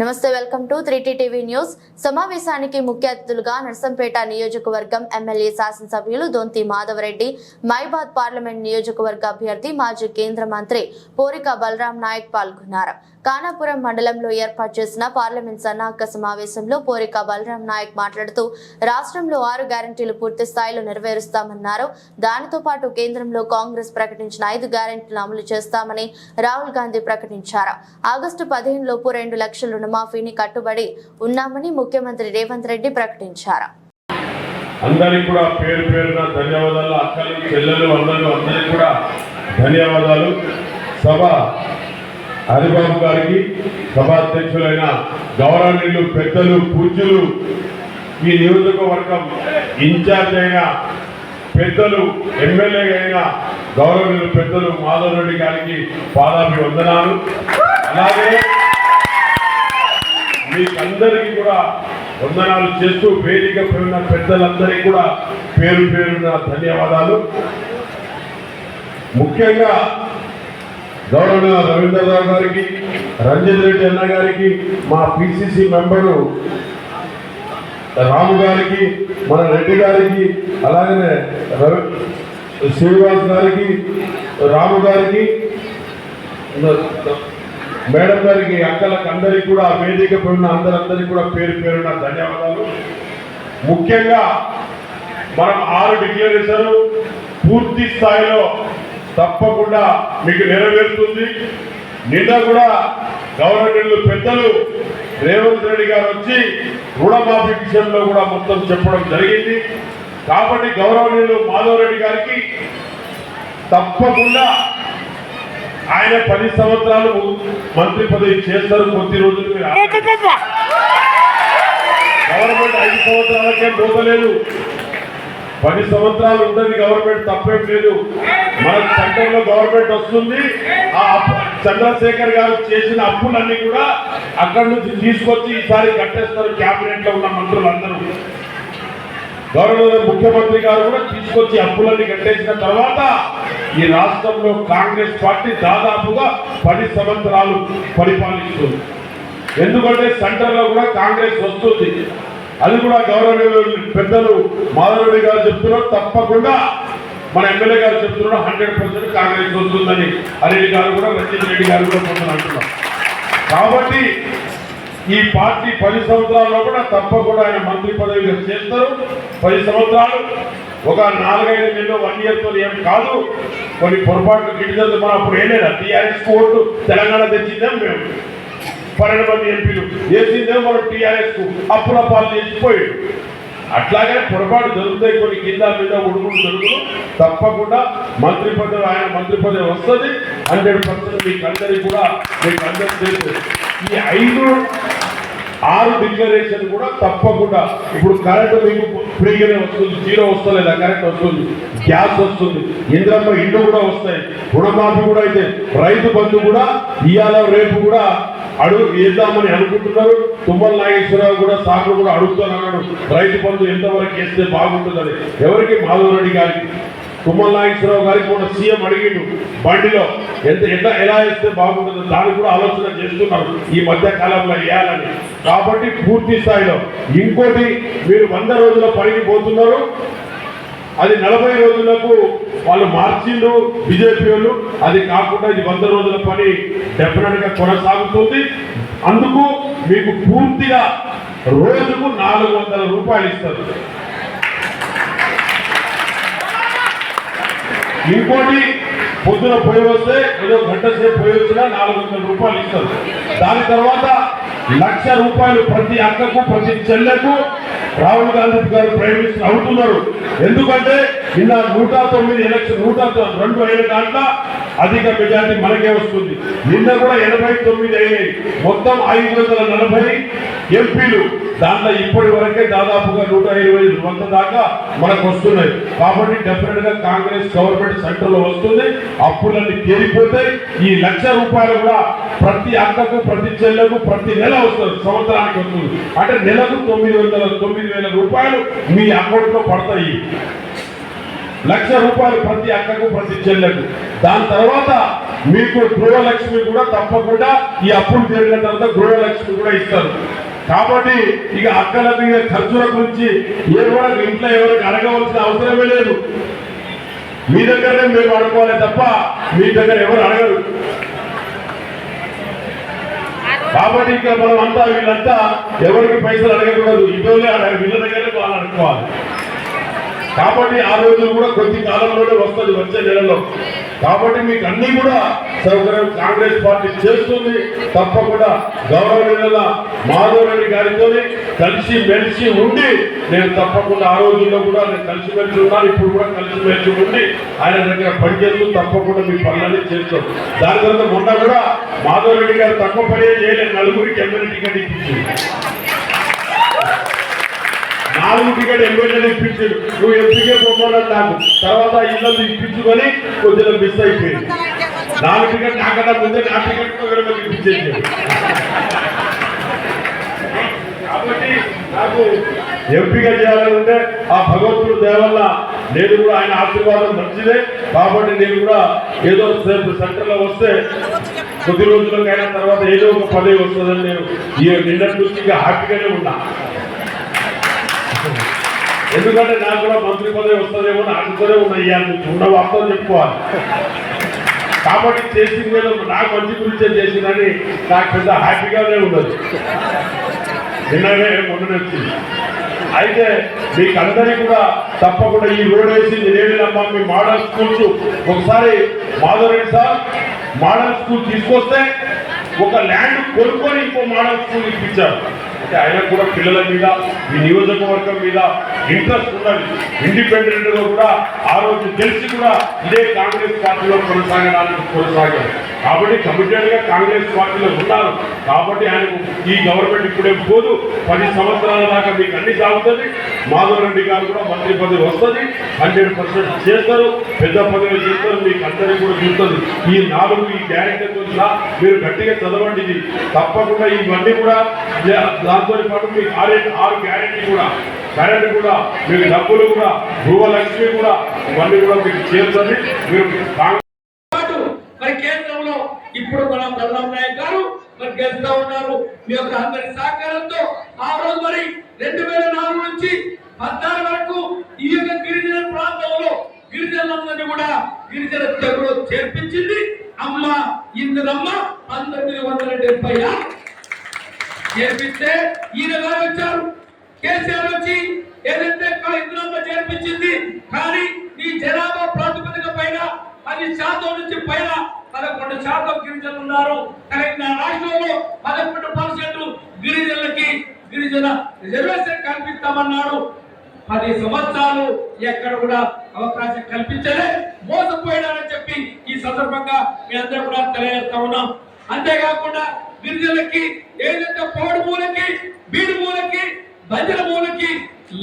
నమస్తే welcome to three TV news. సమావేశానికి ముఖ్య అతిథులుగా నర్సంపేట నియోజకవర్గం ఎమ్మెల్యే శాసనసభ్యులు దొంతి మాధవరెడ్డి మైబాద్ పార్లమెంట్ నియోజకవర్గ అభ్యర్థి మాజీ కేంద్ర మంత్రి పోరిక బలరాం నాయక్ పాల్గొన్నారు. కానాపురం మండలంలో ఏర్పాటు చేసిన పార్లమెంట్ సన్నాహక సమావేశంలో పోరిక బలరాం నాయక్ మాట్లాడుతూ రాష్ట్రంలో ఆరు గ్యారంటీలు పూర్తి స్థాయిలో నెరవేరుస్తామన్నారు. దానితో పాటు కేంద్రంలో కాంగ్రెస్ ప్రకటించిన ఐదు గ్యారంటీలు అమలు చేస్తామని రాహుల్ గాంధీ ప్రకటించారు. ఆగస్టు పదిహేను లోపు రెండు లక్షల రుణమాఫీని కట్టుబడి ఉన్నామని ముఖ్యమంత్రి రేవంత్ రెడ్డి ప్రకటించారు. అందరికి కూడా పేరు పేరున ధన్యవాదాలు. అక్కలు చెల్లెలు అందరూ అందరికి కూడా ధన్యవాదాలు. సభ హరిబాబు గారికి సభాధ్యక్షులైన గౌరవనీయులు పెద్దలు పూజ్యులు ఈ నియోజకవర్గం ఇన్ఛార్జ్ అయిన పెద్దలు ఎమ్మెల్యే అయిన గౌరవనీయులు పెద్దలు మాధవ్ రెడ్డి గారికి పాదాభివందనాలు. అలాగే మీకందరికీ కూడా వందనాలు చేస్తూ వేదిక ఉన్న పెద్దలందరికీ కూడా పేరు పేరున ధన్యవాదాలు. ముఖ్యంగా గౌరవ రవీంద్రరావు గారికి రంజిత్ రెడ్డి అన్న గారికి మా పిసిసి మెంబరు రాము గారికి మన రెడ్డి గారికి అలాగనే రవి శ్రీనివాస్ గారికి రాము గారికి మేడం గారికి అక్కలకు అందరికి కూడా వేదిక పడిన అందరందరికీ కూడా పేరు పేరున ధన్యవాదాలు. ముఖ్యంగా మనం ఆరు డిక్లరేషన్ పూర్తి స్థాయిలో తప్పకుండా మీకు నెరవేరుతుంది. నిన్న కూడా గవర్నమెంట్ పెద్దలు రేవంత్ రెడ్డి గారు వచ్చి రుణమాఫీ విషయంలో కూడా మొత్తం చెప్పడం జరిగింది. కాబట్టి గౌరవనీయులు మాధవ్ రెడ్డి గారికి తప్పకుండా ఆయన పది సంవత్సరాలు మంత్రి పదవి చేస్తారు కొద్ది రోజులు. గవర్నమెంట్ ఐదు సంవత్సరాలకే పోతలేదు పది సంవత్సరాలు ఉంటుంది గవర్నమెంట్ తప్పేం లేదు. మన సెంటర్లో గవర్నమెంట్ వస్తుంది. ఆ చంద్రశేఖర్ గారు చేసిన అప్పులన్నీ కూడా అక్కడి నుంచి తీసుకొచ్చి ఈసారి కట్టేస్తారు క్యాబినెట్లో ఉన్న మంత్రులందరూ. గౌరవ ముఖ్యమంత్రి గారు కూడా తీసుకొచ్చి అప్పులన్నీ కట్టేసిన తర్వాత ఈ రాష్ట్రంలో కాంగ్రెస్ పార్టీ దాదాపుగా పది సంవత్సరాలు పరిపాలిస్తుంది. ఎందుకంటే సెంటర్లో కూడా కాంగ్రెస్ వస్తుంది. అది కూడా గౌరవ పెద్దలు మాధవరెడ్డి గారు చెప్తున్నారు తప్పకుండా మన ఎమ్మెల్యే గారు చెప్తున్నాడు హండ్రెడ్ పర్సెంట్ కాంగ్రెస్ వస్తుందని. అనిల్ గారు కూడా రంజిత్ రెడ్డి గారు కూడా కొంచెం అంటున్నారు. కాబట్టి ఈ పార్టీ పది సంవత్సరాల్లో కూడా తప్పకుండా ఆయన మంత్రి పదవిగా చేస్తారు. పది సంవత్సరాలు ఒక నాలుగైదు నెలలో వన్ ఇయర్తో ఏం కాదు. కొన్ని పొరపాట్లు గిడిజలు మనం అప్పుడు ఏలేదా టీఆర్ఎస్ కోర్టు తెలంగాణ తెచ్చిందేం మేము? పన్నెండు మంది ఎంపీలు వేసిందే మనం టీఆర్ఎస్ అప్పుల పాలు చేసిపోయాడు. అట్లాగే పొరపాటు జరుగుతాయి కొన్ని కింద మీద ఉడుకులు జరుగుతూ తప్పకుండా మంత్రి పదవి ఆయన మంత్రి పదవి వస్తుంది. హండ్రెడ్ పర్సెంట్ మీకు అందరికీ కూడా మీకు అందరికీ తెలుసు ఈ ఐదు ఆరు డిక్లరేషన్ కూడా తప్పకుండా ఇప్పుడు కరెంట్ మీకు ఫ్రీగానే వస్తుంది. జీరో వస్తలేదా? కరెంట్ వస్తుంది. గ్యాస్ వస్తుంది. ఇంద్రమ్మ ఇండ్లు కూడా వస్తాయి. రుణమాఫీ కూడా అయితే రైతు బంధు కూడా ఇవాళ రేపు కూడా అడుగు వేద్దామని అనుకుంటున్నారు. తుమ్మల నాగేశ్వరరావు కూడా సార్లు కూడా అడుగుతున్నాడు రైతు బంధు ఎంతవరకు వేస్తే బాగుంటుందని. ఎవరికి? మాధవరెడ్డి గారికి. తుమ్మల నాగేశ్వరరావు గారికి కూడా సీఎం అడిగిండు. బండిలో ఎంత ఎంత ఎలా వేస్తే బాగుంటుంది? దాన్ని కూడా ఆలోచన చేస్తున్నారు. ఈ మధ్య కాలంలో వేయాలని. కాబట్టి పూర్తి స్థాయిలో. ఇంకోటి మీరు వంద రోజుల పనికి పోతున్నారు. అది నలభై రోజులకు వాళ్ళు మార్చిండు బీజేపీ వాళ్ళు. అది కాకుండా ఇది వంద రోజుల పని డెఫినెట్గా కొనసాగుతుంది. అందుకు మీకు పూర్తిగా రోజుకు నాలుగు వందల రూపాయలు ఇస్తారు. ఇంకోటి పొద్దున పోయి వస్తే ఏదో గంట సేపు పోయి వచ్చినా నాలుగు వందల రూపాయలు ఇస్తారు. దాని తర్వాత లక్ష రూపాయలు ప్రతి అక్కకు ప్రతి చెల్లెకు రాహుల్ గాంధీ గారు ప్రైమ్ మినిస్టర్ అవుతున్నారు. ఎందుకంటే నిన్న నూట తొమ్మిది ఎలక్షన్ నూట రెండు అయిన దాంట్లో అధిక మెజార్టీ మనకే వస్తుంది. నిన్న కూడా ఎనభై తొమ్మిది అయినాయి. మొత్తం ఐదు వందల నలభై ఎంపీలు దాంట్లో ఇప్పటి వరకే దాదాపుగా నూట ఇరవై ఐదు వంద దాకా మనకు వస్తున్నాయి. కాబట్టి డెఫినెట్గా కాంగ్రెస్ గవర్నమెంట్ సెంటర్లో వస్తుంది. అప్పులన్నీ తేలిపోతాయి ఈ లక్ష రూపాయలు కూడా ప్రతి అక్కకు ప్రతి చెల్లెకు ప్రతి నెల వస్తుంది. సంవత్సరానికి వస్తుంది. అంటే నెలకు తొమ్మిది వందల తొమ్మిది వేల రూపాయలు మీ అకౌంట్లో పడతాయి. లక్ష రూపాయలు ప్రతి అక్కకు ప్రతి చెల్లెకు. దాని తర్వాత మీకు గృహలక్ష్మి కూడా తప్పకుండా ఈ అప్పులు జరిగిన తర్వాత గృహలక్ష్మి కూడా ఇస్తారు. కాబట్టి ఇక అక్కల మీద ఖర్చుల గురించి ఏ కూడా ఇంట్లో ఎవరికి అడగవలసిన అవసరమే లేదు. మీ దగ్గరనే మేము అడుకోవాలి తప్ప మీ దగ్గర ఎవరు అడగరు. కాబట్టి ఇక్కడ మనం అంతా వీళ్ళంతా ఎవరికి పైసలు అడగకూడదు. ఇదోలే వీళ్ళ దగ్గరే వాళ్ళు అనుకోవాలి కాబట్టి ఆ రోజులు కూడా కొద్ది కాలంలోనే వస్తుంది వచ్చే నెలలో. కాబట్టి మీకు అన్ని కూడా సౌకర్యం కాంగ్రెస్ పార్టీ చేస్తుంది. తప్పకుండా గౌరవనీయుల మాధవ్ రెడ్డి గారితో కలిసి మెలిసి ఉండి నేను తప్పకుండా ఆ రోజుల్లో కూడా నేను కలిసి మెలిసి ఉన్నాను. ఇప్పుడు కూడా కలిసి మెలిసి ఉండి ఆయన దగ్గర పనిచేస్తూ తప్పకుండా మీ పనులన్నీ చేస్తాం. దాని తర్వాత మొన్న కూడా మాధవ్ రెడ్డి గారు తక్కువ పని చేయలేదు. నలుగురికి ఎమ్మెల్యే టికెట్ ఇప్పించింది. నాలుగు టికెట్ ఎమ్మెల్యేలు ఇప్పించారు నువ్వు ఎంపీకే పోమన్నాడు నాకు తర్వాత ఇల్లు ఇప్పించుకొని కొద్దిగా మిస్ అయిపోయింది. నాలుగు టికెట్ నాకన్నా ముందే నా టికెట్ ఇప్పించేది. కాబట్టి నాకు ఎంపీగా చేయాలని ఉంటే ఆ భగవంతుడు దేవల్ల నేను కూడా ఆయన ఆశీర్వాదం మంచిదే. కాబట్టి నేను కూడా ఏదో సేపు సెంటర్లో వస్తే కొద్ది రోజులకైనా తర్వాత ఏదో ఒక పదవి వస్తుందని నేను ఈ నిన్నటి నుంచి హ్యాపీగానే ఉన్నా. ఎందుకంటే నాకు కూడా మంత్రి పదవి వస్తుందేమో అని ఆశతోనే ఉన్న ఇయ్యాలి ఉండవు వార్తలు చెప్పుకోవాలి. కాబట్టి చేసింది ఏదో నాకు మంచి గురించే చేసిందని నాకు పెద్ద హ్యాపీగానే ఉండదు నిన్ననే మొన్న వచ్చింది. అయితే మీకు అందరికీ కూడా తప్పకుండా ఈ రోడ్ వేసి నేనేనమ్మా మీ మోడల్ స్కూల్స్ ఒకసారి మాధవరెడ్డి సార్ మోడల్ స్కూల్ తీసుకొస్తే ఒక ల్యాండ్ కొనుక్కొని ఇంకో మోడల్ స్కూల్ ఇప్పించారు. అంటే ఆయన కూడా పిల్లల మీద ఈ నియోజకవర్గం మీద ఇంట్రెస్ట్ ఉన్నది. ఇండిపెండెంట్గా కూడా ఆ రోజు తెలిసి కూడా ఇదే కాంగ్రెస్ పార్టీలో కొనసాగడానికి కొనసాగారు. కాబట్టి కమిటెడ్గా కాంగ్రెస్ పార్టీలో ఉన్నారు. కాబట్టి ఆయనకు ఈ గవర్నమెంట్ ఇప్పుడే పోదు. పది సంవత్సరాల దాకా మీకు అన్ని సాగుతుంది. మాధవ్ రెడ్డి గారు కూడా మంత్రి పదవి వస్తుంది. హండ్రెడ్ పర్సెంట్ చేస్తారు. పెద్ద పదవి చేస్తారు. మీకు అందరికీ కూడా చూస్తుంది ఈ నాలుగు ఈ క్యారెక్టర్ మీరు గట్టిగా చదవండి ఇది. తప్పకుండా ఇవన్నీ కూడా దాంతో పాటు మీకు ఆరు ఆరు గ్యారెంటీ కూడా గ్యారెంటీ కూడా మీకు డబ్బులు కూడా గృహలక్ష్మి కూడా ఇవన్నీ కూడా మీకు చేస్తుంది మీరు మరి కేంద్రంలో ఇప్పుడు మన ప్రధాన నాయక్ గారు మరి గెలుస్తా ఉన్నారు. మీ యొక్క అందరి సహకారంతో ఆ రోజు మరి రెండు వేల నాలుగు నుంచి పద్నాలుగు వరకు ఈ యొక్క గిరిజన ప్రాంతంలో గిరిజనులందరినీ కూడా గిరిజన తెగులు చేర్పించింది. అమ్మ ఇందులమ్మ పంతొమ్మిది వందల డెబ్బై ఆరు చేర్పిస్తే ఈయన గారు వచ్చారు. కేసీఆర్ వచ్చి ఏదైతే ఇందులో చేర్పించింది కానీ ఈ జనాభా ప్రాతిపదిక పైన పది శాతం నుంచి పైన పదకొండు శాతం గిరిజనులు ఉన్నారు. తెలంగాణ రాష్ట్రంలో పదకొండు పర్సెంట్ గిరిజనులకి గిరిజన రిజర్వేషన్ కల్పిస్తామన్నాడు. పది సంవత్సరాలు ఎక్కడ కూడా అవకాశం కల్పించలే మోసపోయినారని చెప్పి ఈ సందర్భంగా మీ అందరూ కూడా తెలియజేస్తా ఉన్నాం. అంతేకాకుండా గిరిజనులకి ఏదైతే పాడు మూలకి బీడు మూలకి బంజల మూలకి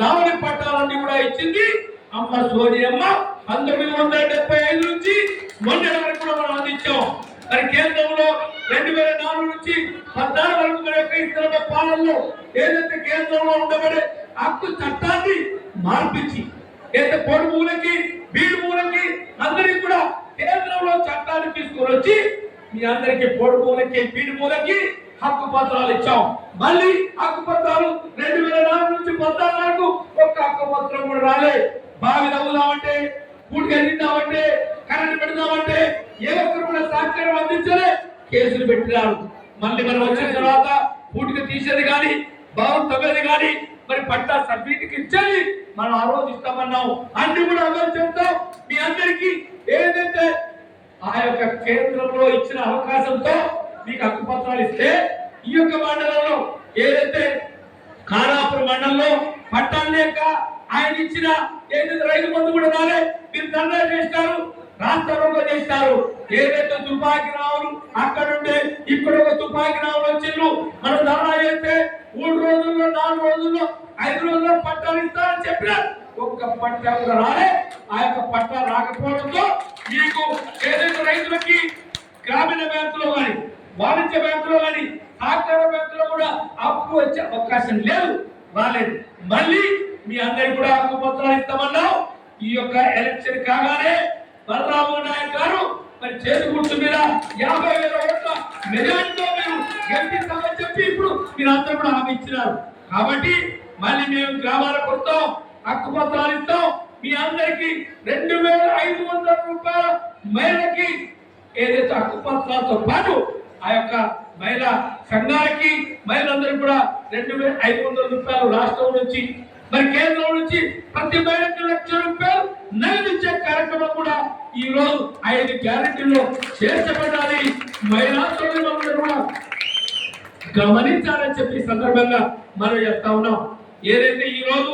లావణి పట్టాలన్నీ కూడా ఇచ్చింది. అమ్మ సోనియమ్మ పంతొమ్మిది వందల డెబ్బై ఐదు నుంచి మొన్న వరకు కూడా మనం అందించాం. మరి కేంద్రంలో రెండు వేల నాలుగు నుంచి పద్నాలుగు వరకు మన యొక్క ఇతర పాలనలో ఏదైతే కేంద్రంలో ఉండబడే హక్కు చట్టాన్ని మార్పించి ఏదైతే పొడి మూలకి బీడు మూలకి అందరికి కూడా కేంద్రంలో చట్టాన్ని తీసుకొని వచ్చి మీ అందరికి పోడుకోలకి మూలకి మూలకి హక్కు పత్రాలు ఇచ్చాం. మళ్ళీ హక్కు పత్రాలు రెండు వేల నాలుగు నుంచి పద్నాలుగు వరకు ఒక్క హక్కు పత్రం కూడా రాలే. బావి తవ్వుదామంటే పూటికి అందిద్దామంటే కరెంట్ పెడదామంటే ఏ ఒక్కరు కూడా సహకారం అందించలే. కేసులు పెట్టినారు. మళ్ళీ మనం వచ్చిన తర్వాత పూటికి తీసేది కానీ బావి తవ్వేది కానీ మరి పట్టా సర్టిఫికెట్ ఇచ్చేది మనం ఆ రోజు ఇస్తామన్నాం. అన్ని కూడా అమలు చేస్తాం. మీ అందరికీ ఏదైతే ఆ యొక్క కేంద్రంలో ఇచ్చిన అవకాశంతో మీకు హక్కు పత్రాలు ఇస్తే ఈ యొక్క మండలంలో ఏదైతే ఖానాపురం మండలంలో పట్టాలు లేక ఆయన ఇచ్చిన ఏదైతే రైతు బంధు కూడా రాలే మీరు ధర్నా చేస్తారు రాష్ట్రంలో చేస్తారు. ఏదైతే తుపాకీ రావులు అక్కడ ఉంటే ఇక్కడ ఒక తుపాకీ రావులు వచ్చిండ్రు మనం ధర్నా చేస్తే మూడు రోజుల్లో నాలుగు రోజుల్లో ఐదు రోజుల్లో పట్టాలు ఇస్తారని చెప్పినారు. ఒక్క పట్ట కూడా రాలే. ఆ యొక్క పట్ట రాకపోవడంతో మీకు ఏదైతే రైతులకి గ్రామీణ బ్యాంకులో కానీ వాణిజ్య బ్యాంకులో కానీ సహకార బ్యాంకులో కూడా అప్పు వచ్చే అవకాశం లేదు రాలేదు. మళ్ళీ మీ అందరికి కూడా హక్కు పత్రాలు ఇస్తామన్నాం. ఈ యొక్క ఎలక్షన్ కాగానే బలరాము నాయక్ గారు మరి చేతి గుర్తు మీద యాభై వేల ఓట్ల మెజార్టీతో మీరు గెలిపిస్తామని చెప్పి ఇప్పుడు మీరు అందరూ కూడా హామీ ఇచ్చినారు. కాబట్టి మళ్ళీ మేము గ్రామాలకు వస్తాం. హక్కుపత్రాలు ఇస్తాం. మీ అందరికి రెండు వేల ఐదు వందల రూపాయల మహిళకి ఏదైతే హక్కుపత్రాలతో పాటు ఆ యొక్క మహిళా సంఘాలకి మహిళలందరూ కూడా రెండు వేల ఐదు వందల రూపాయలు రాష్ట్రం నుంచి మరి కేంద్రం నుంచి ప్రతి మహిళకి లక్ష రూపాయలు నగదిచ్చే కార్యక్రమం కూడా ఈ రోజు ఐదు గ్యారెంటీల్లో చేర్చబడాలి. మహిళా సోదరులందరూ కూడా గమనించాలని చెప్పి సందర్భంగా మనం చెప్తా ఉన్నాం. ఏదైతే ఈ రోజు